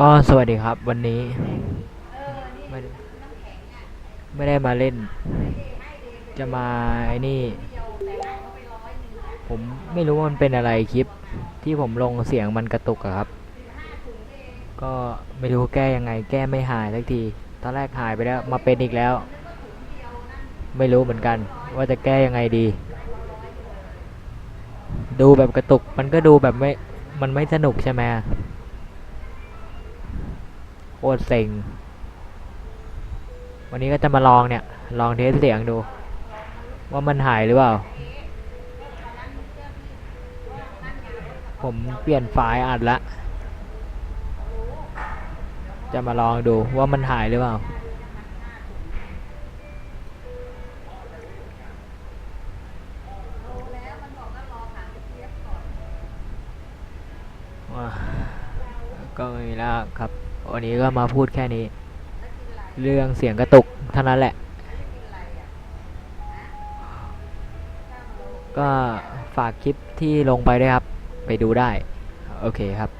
ก็สวัสดีครับวันนี้ ไม่ได้ม่ได้มาเล่น จะมาไอ้นี่ ผมไม่รู้ว่ามันเป็นอะไรคลิป ที่ผมลงเสียงมันกระตุกอะครับ ก็ไม่รู้แก้ยังไง แก้ไม่หายสักทีตอนแรกหายไปแล้ว มาเป็นอีกแล้ว ไม่รู้เหมือนกัน ว่าจะแก้ยังไงดี ดูแบบกระตุก มันก็ดูแบบไม่มันไม่สนุกใช่ไหม ตรเซ็ง วันนี้ก็จะมาลองเนี่ย ลองเทสเสียงดู ว่ามันหายหรือเปล่า ผมเปลี่ยนไฟล์อัดละ จะมาลองดูว่ามันหายหรือเปล่าก็ไม่มีแล้วครับ วันนี้ก็มาพูดแค่นี้ เรื่องเสียงกระตุกเท่านั้นแหละ ก็ฝากคลิปที่ลงไปด้วยครับ ไปดูได้ โอเคครับ